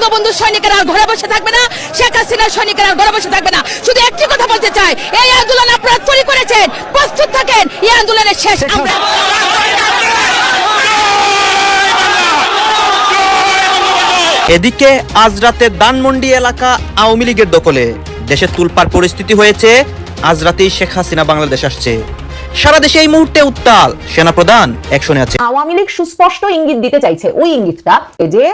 বঙ্গবন্ধু সৈনিকেরা আর ঘরে বসে থাকবে না, শেখ হাসিনার সৈনিকেরা আর ঘরে বসে থাকবে না। শুধু একটি কথা বলতে চাই, এই আন্দোলন আপনারা তৈরি করেছেন, প্রস্তুত থাকেন, এই আন্দোলনের শেষ আমরা এদিকে আজ রাতে ধানমন্ডি এলাকা আওয়ামী লীগের দখলে দেশের তুলপার পরিস্থিতি হয়েছে, আজ রাতেই শেখ হাসিনা বাংলাদেশ আসছে। সারা দেশে এই মুহূর্তে উত্তাল। সেনাপ্রধান একশনে আছে। আওয়ামী লীগ সুস্পষ্ট ইঙ্গিত দিতে চাইছে। ওই ইঙ্গিতটা যে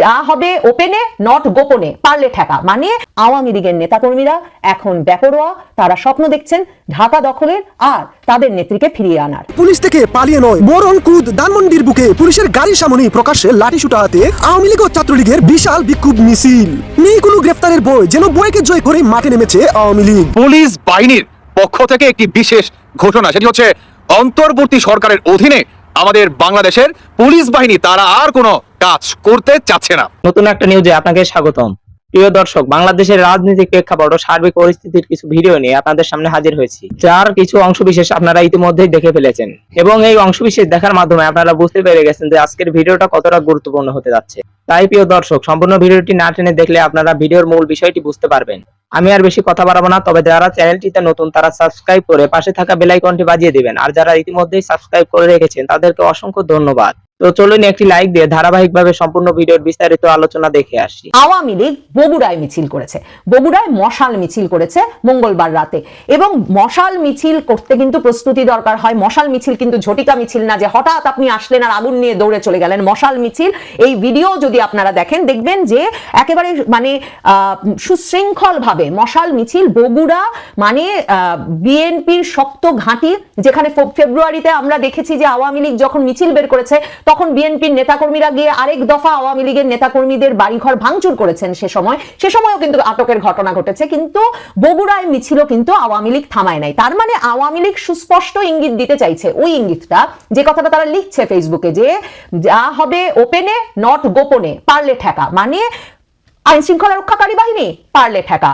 যা হবে ওপেনে নট গোপনে পারলে ঠেকা। মানে আওয়ামী লীগের নেতাকর্মীরা এখন বেপরোয়া তারা স্বপ্ন দেখছেন ঢাকা দখলের আর তাদের নেত্রীকে ফিরিয়ে আনার। পুলিশ থেকে পালিয়ে নয় বরং কুদ ধানমন্ডির বুকে পুলিশের গাড়ির সামনে প্রকাশ্যে লাঠি শুটা হাতে আওয়ামী লীগ ও ছাত্রলীগের বিশাল বিক্ষোভ মিছিল। নেই কোনো গ্রেফতারের বই যেন বইকে জয় করে মাঠে নেমেছে আওয়ামী লীগ। পুলিশ বাহিনীর পক্ষ থেকে একটি বিশেষ ঘোষণা সেটি হচ্ছে অন্তর্বর্তী সরকারের অধীনে আমাদের বাংলাদেশের পুলিশ বাহিনী, তারা আর কোনো কাজ করতে চাচ্ছে না। নতুন একটা নিউজে আপনাকে স্বাগতম। প্রিয় দর্শক, বাংলাদেশের রাজনৈতিক প্রেক্ষাপট ও সার্বিক পরিস্থিতির কিছু ভিডিও নিয়ে আপনাদের সামনে হাজির হয়েছি। যার কিছু অংশবিশেষ আপনারা ইতিমধ্যেই দেখে ফেলেছেন। এবং এই অংশবিশেষ দেখার মাধ্যমে আপনারা বুঝতে পেরে গেছেন যে আজকের ভিডিওটা কতটা গুরুত্বপূর্ণ হতে যাচ্ছে। তাই প্রিয় দর্শক, সম্পূর্ণ ভিডিওটি না টেনে দেখলে আপনারা ভিডিওর মূল বিষয়টি বুঝতে পারবেন। আমি আর বেশি কথা বাড়াবো না, তবে যারা চ্যানেলটিতে নতুন তারা সাবস্ক্রাইব করে পাশে থাকা বেল আইকনটি বাজিয়ে দিবেন। আর যারা ইতিমধ্যেই সাবস্ক্রাইব করে রেখেছেন, তাদেরকে অসংখ্য ধন্যবাদ। তো চলুন একটি লাইক দিয়ে ধারাবাহিকভাবে সম্পূর্ণ ভিডিওর বিস্তারিত আলোচনা দেখে আসি। আওয়ামী লীগ বগুড়ায় মিছিল করেছে। বগুড়ায় মশাল মিছিল করেছে মঙ্গলবার রাতে। এবং মশাল মিছিল করতে কিন্তু প্রস্তুতি দরকার হয়। মশাল মিছিল কিন্তু ঝটিকা মিছিল না যে হঠাৎ আপনি আসলেন আর আগুন নিয়ে দৌড়ে চলে গেলেন। মশাল মিছিল, এই ভিডিও যদি আপনারা দেখেন, দেখবেন যে একেবারে মানে সুশৃঙ্খল ভাবে মশাল, মিছিল, বগুড়া মানে বিএনপির শক্ত ঘাঁটি, যেখানে ফেব্রুয়ারিতে আমরা দেখেছি যে আওয়ামী লীগ যখন মিছিল বের করেছে, তখন বিএনপির নেতাকর্মীরা গিয়ে আরেক দফা আওয়ামী লীগের নেতাকর্মীদের বাড়িঘর ভাঙচুর করেছেন সে সময়। সে সময়ও কিন্তু আটকের ঘটনা ঘটেছে। কিন্তু বগুড়ায় মিছিলও কিন্তু আওয়ামী লীগ থামায় নাই। তার মানে আওয়ামী লীগ সুস্পষ্ট ইঙ্গিত দিতে চাইছে। ওই ইঙ্গিতটা, যে কথাটা তারা লিখছে ফেসবুকে যে, যা হবে ওপেনে, নট গোপনে, পারলে ঠেকা। মানে আইন শৃঙ্খলা রক্ষাকারী বাহিনী পারলে ঠেকা।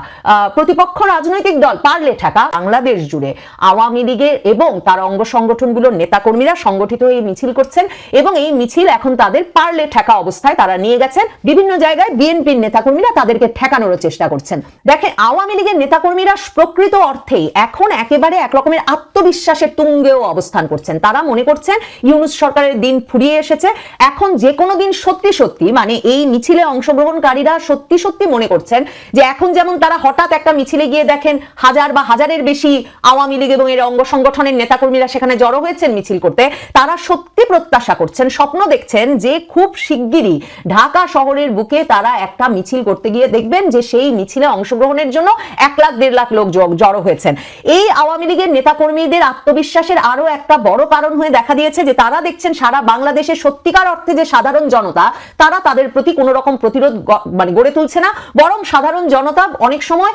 প্রতিপক্ষ রাজনৈতিক দল পারলে ঠেকা বাংলাদেশ জুড়ে। আওয়ামী লীগের এবং তার অঙ্গ সংগঠনগুলোর নেতাকর্মীরা সংগঠিত হয়ে মিছিল করছেন এবং এই মিছিল এখন তাদের পারলে ঠেকা অবস্থায় তারা নিয়ে গেছেন। বিভিন্ন জায়গায় বিএনপির নেতাকর্মীরা তাদেরকে ঠেকানোর চেষ্টা করছেন। দেখেন, আওয়ামী লীগের নেতাকর্মীরা প্রকৃত অর্থেই এখন একেবারে এক রকমের আত্মবিশ্বাসের তুঙ্গেও অবস্থান করছেন। তারা মনে করছেন, ইউনুস সরকারের দিন ফুরিয়ে এসেছে। এখন যে কোনো দিন সত্যি সত্যি মানে এই মিছিলে অংশগ্রহণকারীরা সত্যি সত্যি মনে করছেন যে এখন যেমন তারা হঠাৎ একটা মিছিলে গিয়ে দেখেন হাজার বা হাজারের বেশি আওয়ামী লীগ এবং এর অঙ্গ সংগঠনের নেতাকর্মীরা সেখানে জড়ো হয়েছেন মিছিল করতে, তারা সত্যি প্রত্যাশা করছেন, স্বপ্ন দেখছেন যে খুব শিগগিরই ঢাকা শহরের বুকে তারা একটা মিছিল করতে গিয়ে দেখবেন যে সেই মিছিলে অংশগ্রহণের জন্য এক লাখ, দেড় লাখ লোক জড়ো হয়েছেন। এই আওয়ামী লীগের নেতাকর্মীদের আত্মবিশ্বাসের আরও একটা বড় কারণ হয়ে দেখা দিয়েছে যে তারা দেখছেন সারা বাংলাদেশে সত্যিকার অর্থে যে সাধারণ জনতা, তারা তাদের প্রতি কোনো রকম প্রতিরোধ মানে গড়ে তুলছে না, বরং সাধারণ জনতা অনেক সময়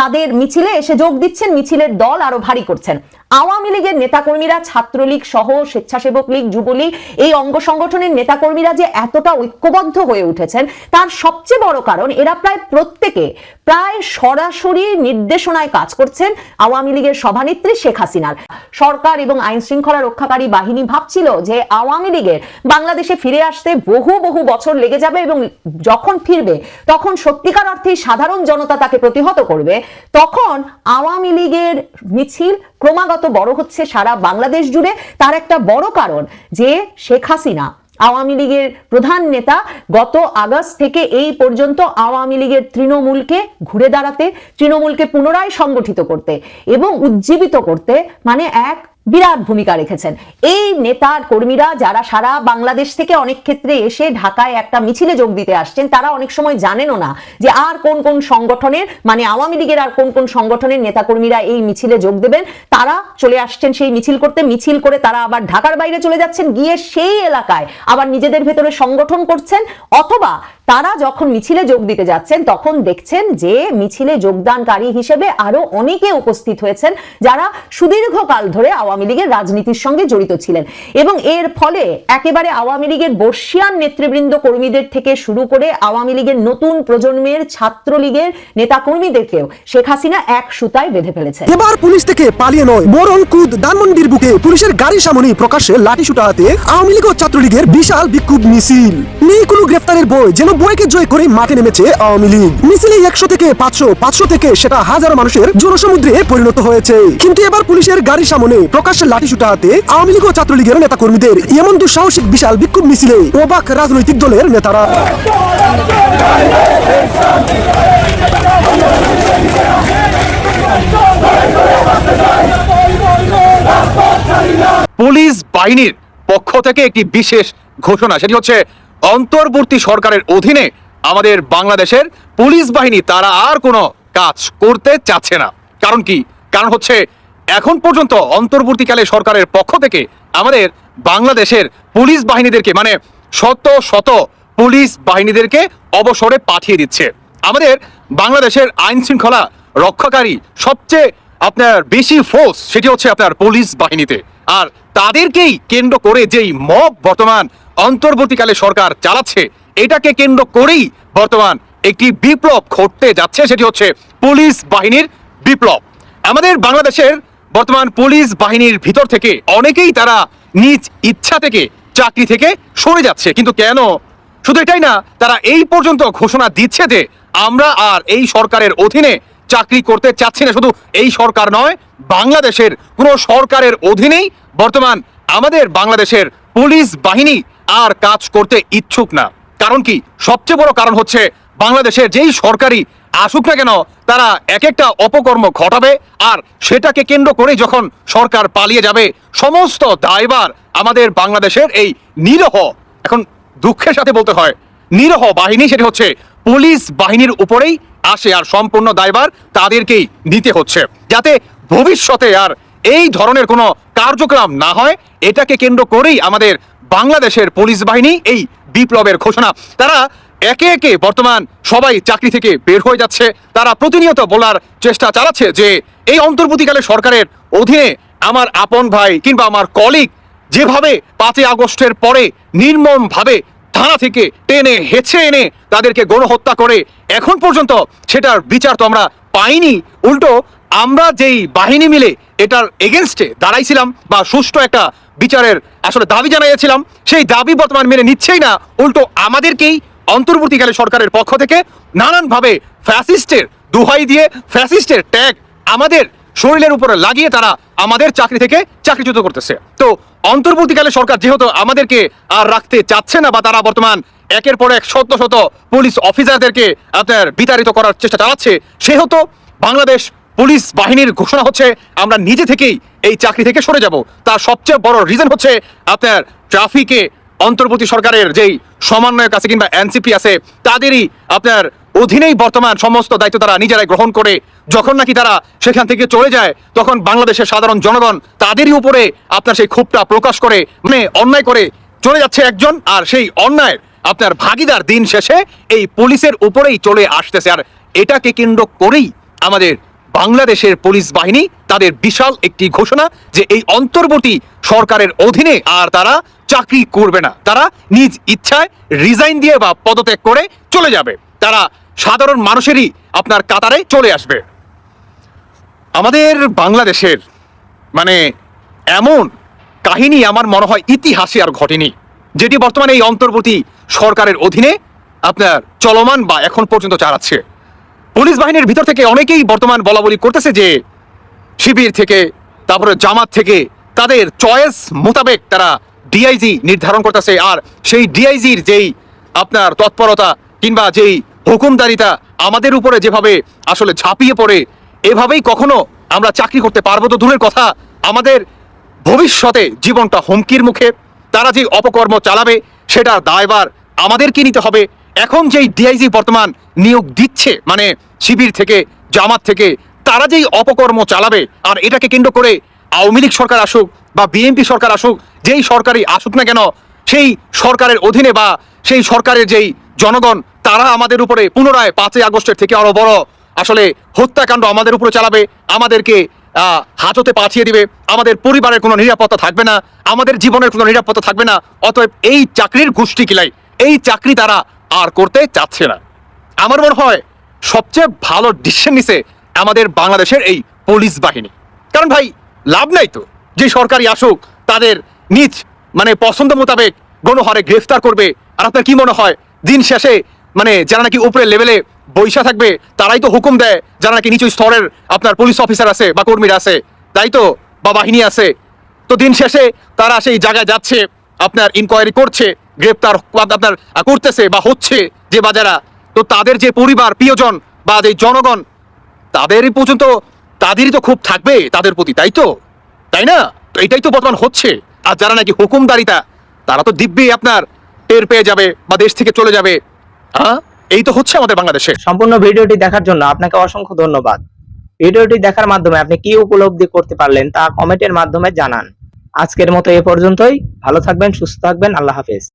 তাদের মিছিলে এসে যোগ দিচ্ছেন, মিছিলের দল আরও ভারী করছেন। আওয়ামী লীগের নেতাকর্মীরা, ছাত্রলীগ সহ স্বেচ্ছাসেবক লীগ, যুবলীগ, এই অঙ্গ সংগঠনের নেতাকর্মীরা যে এতটা ঐক্যবদ্ধ হয়ে উঠেছেন, তার সবচেয়ে বড় কারণ এরা প্রায় প্রত্যেকে প্রায় সরাসরি নির্দেশনায় কাজ করছেন আওয়ামী লীগের সভানেত্রী শেখ হাসিনার। সরকার এবং আইন শৃঙ্খলা রক্ষাকারী বাহিনী ভাবছিল যে আওয়ামী লীগের বাংলাদেশে ফিরে আসতে বহু বহু বছর লেগে যাবে এবং যখন ফিরবে, তখন সত্যিকার অর্থে সাধারণ জনতা তাকে প্রতিহত করবে, তখন আওয়ামী লীগের মিছিল ক্রমাগত বড় হচ্ছে সারা বাংলাদেশ জুড়ে। তার একটা বড় কারণ যে শেখ হাসিনা আওয়ামী লীগের প্রধান নেতা গত আগস্ট থেকে এই পর্যন্ত আওয়ামী লীগের তৃণমূলকে ঘুরে দাঁড়াতে, তৃণমূলকে পুনরায় সংগঠিত করতে এবং উজ্জীবিত করতে মানে এক বিরাট ভূমিকা রেখেছেন। এই নেতার কর্মীরা যারা সারা বাংলাদেশ থেকে অনেক ক্ষেত্রে এসে ঢাকায় একটা মিছিলে যোগ দিতে আসছেন, তারা অনেক সময় জানেনও না যে আর কোন কোন সংগঠনের মানে আওয়ামী লীগের আর কোন কোন সংগঠনের নেতাকর্মীরা এই মিছিলে যোগ দেবেন। তারা চলে আসছেন সেই মিছিল করতে, মিছিল করে তারা আবার ঢাকার বাইরে চলে যাচ্ছেন, গিয়ে সেই এলাকায় আবার নিজেদের ভেতরে সংগঠন করছেন। অথবা তারা যখন মিছিলে যোগ দিতে যাচ্ছেন, তখন দেখছেন যে মিছিলে যোগদানকারী হিসেবে আরও অনেকে উপস্থিত হয়েছেন, যারা সুদীর্ঘকাল ধরে আওয়ামী আওয়ামী লীগের রাজনীতির সঙ্গে জড়িত ছিলেন এবং এর ফলে একেবারে আওয়ামী লীগের বর্ষিয়ান নেতৃবৃন্দ কর্মীদের থেকে শুরু করে আওয়ামী লীগের নতুন প্রজন্মের ছাত্রলীগের নেতা কর্মীদেরকেও শেখ হাসিনা এক সুতায় বেঁধে ফেলেছে। এবার পুলিশ থেকে পালিয়ে নয়, বরং কুদ ধানমন্ডির বুকে পুলিশের গাড়ির সামনে প্রকাশ্যে লাঠি শুটা হাতে আওয়ামী লীগ ও ছাত্রলীগের বিশাল বিক্ষোভ মিছিল। নেই কোনো গ্রেফতারের বই যেন বইকে জয় করে মাঠে নেমেছে আওয়ামী লীগ। মিছিলে একশো থেকে পাঁচশো পাঁচশো থেকে সেটা হাজারো মানুষের জনসমুদ্রে পরিণত হয়েছে। কিন্তু এবার পুলিশের গাড়ির সামনে প্রকাশ্যে লাঠি শুটা হাতে আওয়ামী লীগ ও ছাত্রলীগের নেতা কর্মীদের এমন দুঃসাহসিক বিশাল বিক্ষোভ মিছিলে অবাক রাজনৈতিক দলের নেতারা। পুলিশ বাহিনীর পক্ষ থেকে একটি বিশেষ ঘোষণা, সেটি হচ্ছে অন্তর্বর্তী সরকারের অধীনে আমাদের বাংলাদেশের পুলিশ বাহিনী তারা আর কোনো কাজ করতে চাচ্ছে না। কারণ কি? কারণ হচ্ছে এখন পর্যন্ত অন্তর্বর্তীকালে সরকারের পক্ষ থেকে আমাদের বাংলাদেশের পুলিশ বাহিনীদেরকে মানে শত শত পুলিশ বাহিনীদেরকে অবসরে পাঠিয়ে দিচ্ছে। আমাদের বাংলাদেশের আইন শৃঙ্খলা রক্ষাকারী সবচেয়ে আপনার বেশি ফোর্স সেটি হচ্ছে আপনার পুলিশ বাহিনীতে। আর তাদেরকেই কেন্দ্র করে যেই মব বর্তমান অন্তর্বর্তীকালে সরকার চালাচ্ছে, এটাকে কেন্দ্র করেই বর্তমান একটি বিপ্লব ঘটতে যাচ্ছে, সেটি হচ্ছে পুলিশ বাহিনীর বিপ্লব। আমাদের বাংলাদেশের বর্তমান পুলিশ বাহিনীর ভিতর থেকে অনেকেই তারা নিজ ইচ্ছা থেকে চাকরি থেকে সরে যাচ্ছে। কিন্তু কেন? শুধু এটাই না, তারা এই পর্যন্ত ঘোষণা দিচ্ছে যে আমরা আর এই সরকারের অধীনে চাকরি করতে চাচ্ছি না। শুধু এই সরকার নয়, বাংলাদেশের কোনো সরকারের অধীনেই বর্তমান আমাদের বাংলাদেশের পুলিশ বাহিনী আর কাজ করতে ইচ্ছুক না। কারণ কি? সবচেয়ে বড় কারণ হচ্ছে বাংলাদেশের যেই সরকারি আসুক না কেন, তারা এক একটা অপকর্ম ঘটাবে আর সেটাকে কেন্দ্র করে যখন সরকার পালিয়ে যাবে, সমস্ত দায়বার আমাদের বাংলাদেশের এই নিরহ, এখন দুঃখের সাথে বলতে হয়, নিরহ বাহিনী, সেটি হচ্ছে পুলিশ বাহিনীর উপরেই আসে আর সম্পূর্ণ দায়বার তাদেরকেই নিতে হচ্ছে, যাতে ভবিষ্যতে আর এই ধরনের কোনো কার্যক্রম না হয়, এটাকে কেন্দ্র করেই আমাদের বাংলাদেশের পুলিশ বাহিনী এই বিপ্লবের ঘোষণা। তারা একে একে বর্তমান সবাই চাকরি থেকে বের হয়ে যাচ্ছে। তারা প্রতিনিয়ত বলার চেষ্টা চালাচ্ছে যে এই অন্তর্বর্তীকালে সরকারের অধীনে আমার আপন ভাই কিংবা আমার কলিগ যেভাবে পাঁচই আগস্টের পরে নির্মমভাবে থানা থেকে টেনে হেছে এনে তাদেরকে গণহত্যা করে, এখন পর্যন্ত সেটার বিচার তো আমরা পাইনি। উল্টো, আমরা যেই বাহিনী মিলে এটার এগেনস্টে দাঁড়াইছিলাম বা সুষ্ঠু একটা বিচারের আসলে দাবি জানাইয়াছিলাম, সেই দাবি বর্তমান মেনে নিচ্ছেই না। উল্টো, আমাদেরকেই অন্তর্বর্তীকালে সরকারের পক্ষ থেকে নানানভাবে ফ্যাসিস্টের দুহাই দিয়ে ফ্যাসিস্টের ট্যাগ আমাদের শরীরের উপরে লাগিয়ে তারা আমাদের চাকরি থেকে চাকরিচ্যুত করতেছে। তো অন্তর্বর্তীকালে সরকার যেহেতু আমাদেরকে আর রাখতে চাচ্ছে না বা তারা বর্তমান একের পর এক শত শত পুলিশ অফিসারদেরকে আপনার বিতাড়িত করার চেষ্টা চালাচ্ছে, সেহেতু বাংলাদেশ পুলিশ বাহিনীর ঘোষণা হচ্ছে আমরা নিজে থেকেই এই চাকরি থেকে সরে যাব। তার সবচেয়ে বড় রিজন হচ্ছে আপনার ট্রাফিকে অন্তর্বর্তী সরকারের যেই সমন্বয়ক আছে কিংবা এনসিপি আছে, তাদেরই আপনার অধীনেই বর্তমান সমস্ত দায়িত্ব তারা নিজেরাই গ্রহণ করে। যখন নাকি তারা সেখান থেকে চলে যায়, তখন বাংলাদেশের সাধারণ জনগণ তাদেরই উপরে আপনার সেই ক্ষোভটা প্রকাশ করে মানে অন্যায় করে চলে যাচ্ছে একজন, আর সেই অন্যায় আপনার ভাগিদার দিন শেষে এই পুলিশের উপরেই চলে আসতেছে। আর এটাকে কেন্দ্র করেই আমাদের বাংলাদেশের পুলিশ বাহিনী তাদের বিশাল একটি ঘোষণা যে এই অন্তর্বর্তী সরকারের অধীনে আর তারা চাকরি করবে না। তারা নিজ ইচ্ছায় রিজাইন দিয়ে বা পদত্যাগ করে চলে যাবে। তারা সাধারণ মানুষেরই আপনার কাতারে চলে আসবে। আমাদের বাংলাদেশের মানে এমন কাহিনী আমার মনে হয় ইতিহাসে আর ঘটেনি, যেটি বর্তমানে এই অন্তর্বর্তী সরকারের অধীনে আপনার চলমান বা এখন পর্যন্ত চালাচ্ছে। পুলিশ বাহিনীর ভিতর থেকে অনেকেই বর্তমান বলা বলি করতেছে যে, শিবির থেকে, তারপরে জামাত থেকে তাদের চয়েস মোতাবেক তারা ডিআইজি নির্ধারণ করতেছে আর সেই ডিআইজির যেই আপনার তৎপরতা কিংবা যেই হুকুমদারিতা আমাদের উপরে যেভাবে আসলে ঝাঁপিয়ে পড়ে, এভাবেই কখনো আমরা চাকরি করতে পারব তো দূরের কথা। আমাদের ভবিষ্যতে জীবনটা হুমকির মুখে, তারা যে অপকর্ম চালাবে সেটা দায়বার আমাদেরকে নিতে হবে। এখন যেই ডিআইজি বর্তমান নিয়োগ দিচ্ছে মানে শিবির থেকে, জামাত থেকে, তারা যেই অপকর্ম চালাবে, আর এটাকে কেন্দ্র করে আওয়ামী লীগ সরকার আসুক বা বিএনপি সরকার আসুক যেই সরকারই আসুক না কেন, সেই সরকারের অধীনে বা সেই সরকারের যেই জনগণ, তারা আমাদের উপরে পুনরায় পাঁচই আগস্টের থেকে আরও বড় আসলে হত্যাকাণ্ড আমাদের উপরে চালাবে, আমাদেরকে হাজতে পাঠিয়ে দিবে, আমাদের পরিবারের কোনো নিরাপত্তা থাকবে না, আমাদের জীবনের কোনো নিরাপত্তা থাকবে না, অতএব এই চাকরির গোষ্ঠী কিলাই এই চাকরি তারা আর করতে চাচ্ছে না। আমার মনে হয় সবচেয়ে ভালো ডিসিশন নিছে আমাদের বাংলাদেশের এই পুলিশ বাহিনী। কারণ ভাই, লাভ নাই তো। যে সরকারি আসুক, তাদের নিজ মানে পছন্দ মোতাবেক গণহারে গ্রেফতার করবে। আর আপনার কি মনে হয়? দিন শেষে মানে যারা নাকি উপরের লেভেলে বৈশা থাকবে, তারাই তো হুকুম দেয় যারা নাকি নিচু স্তরের আপনার পুলিশ অফিসার আছে বা কর্মীরা আছে। তাই তো? বা বাহিনী আছে। তো দিন শেষে তারা সেই জায়গায় যাচ্ছে, আপনার ইনকোয়ারি করছে, গ্রেপ্তার আপনার করতেছে বা হচ্ছে যে বাজারা। তো তাদের যে পরিবার, প্রিয়জন বা যে জনগণ, তাদেরই পর্যন্ত, তাদেরই তো খুব থাকবে তাদের প্রতি, তাই তো? তাই না? তো এটাই তো বর্তমান হচ্ছে। আর যারা নাকি হুকুমদারিতা, তারা তো দিব্যি আপনার টের পেয়ে যাবে বা দেশ থেকে চলে যাবে। এই তো হচ্ছে আমাদের বাংলাদেশে। সম্পূর্ণ ভিডিওটি দেখার জন্য আপনাকে অসংখ্য ধন্যবাদ। ভিডিওটি দেখার মাধ্যমে আপনি কি উপলব্ধি করতে পারলেন তা কমেন্টের মাধ্যমে জানান। আজকের মতো এ পর্যন্তই। ভালো থাকবেন, সুস্থ থাকবেন। আল্লাহ হাফেজ।